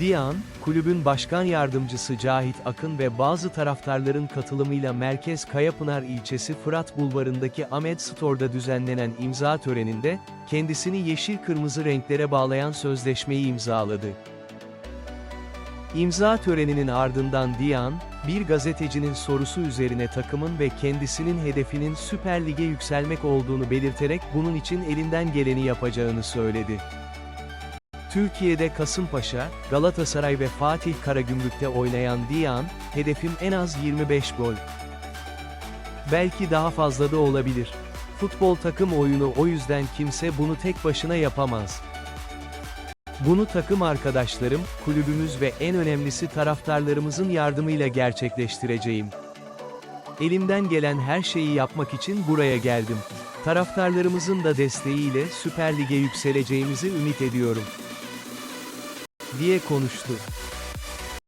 Diyan, kulübün başkan yardımcısı Cahit Akın ve bazı taraftarların katılımıyla Merkez Kayapınar ilçesi Fırat Bulvarı'ndaki Ahmet Store'da düzenlenen imza töreninde, kendisini yeşil-kırmızı renklere bağlayan sözleşmeyi imzaladı. İmza töreninin ardından Diyan, bir gazetecinin sorusu üzerine takımın ve kendisinin hedefinin Süper Lig'e yükselmek olduğunu belirterek bunun için elinden geleni yapacağını söyledi. Türkiye'de Kasımpaşa, Galatasaray ve Fatih Karagümrük'te oynayan Diyan, hedefim en az 25 gol. Belki daha fazla da olabilir. Futbol takım oyunu o yüzden kimse bunu tek başına yapamaz. Bunu takım arkadaşlarım, kulübümüz ve en önemlisi taraftarlarımızın yardımıyla gerçekleştireceğim. Elimden gelen her şeyi yapmak için buraya geldim. Taraftarlarımızın da desteğiyle Süper Lig'e yükseleceğimizi ümit ediyorum. Diye konuştu.